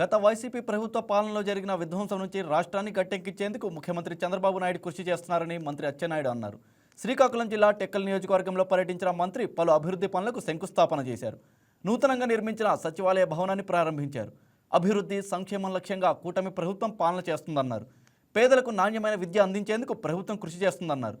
గత వైసీపీ ప్రభుత్వ పాలనలో జరిగిన విధ్వంసం నుంచి రాష్ట్రాన్ని గట్టెక్కించేందుకు ముఖ్యమంత్రి చంద్రబాబు నాయుడు కృషి చేస్తున్నారని మంత్రి అచ్చెన్నాయుడు అన్నారు. శ్రీకాకుళం జిల్లా టెక్కల్ నియోజకవర్గంలో పర్యటించిన మంత్రి పలు అభివృద్ధి పనులకు శంకుస్థాపన చేశారు. నూతనంగా నిర్మించిన సచివాలయ భవనాన్ని ప్రారంభించారు. అభివృద్ధి సంక్షేమం లక్ష్యంగా కూటమి ప్రభుత్వం పాలన చేస్తుందన్నారు. పేదలకు నాణ్యమైన విద్య అందించేందుకు ప్రభుత్వం కృషి చేస్తుందన్నారు.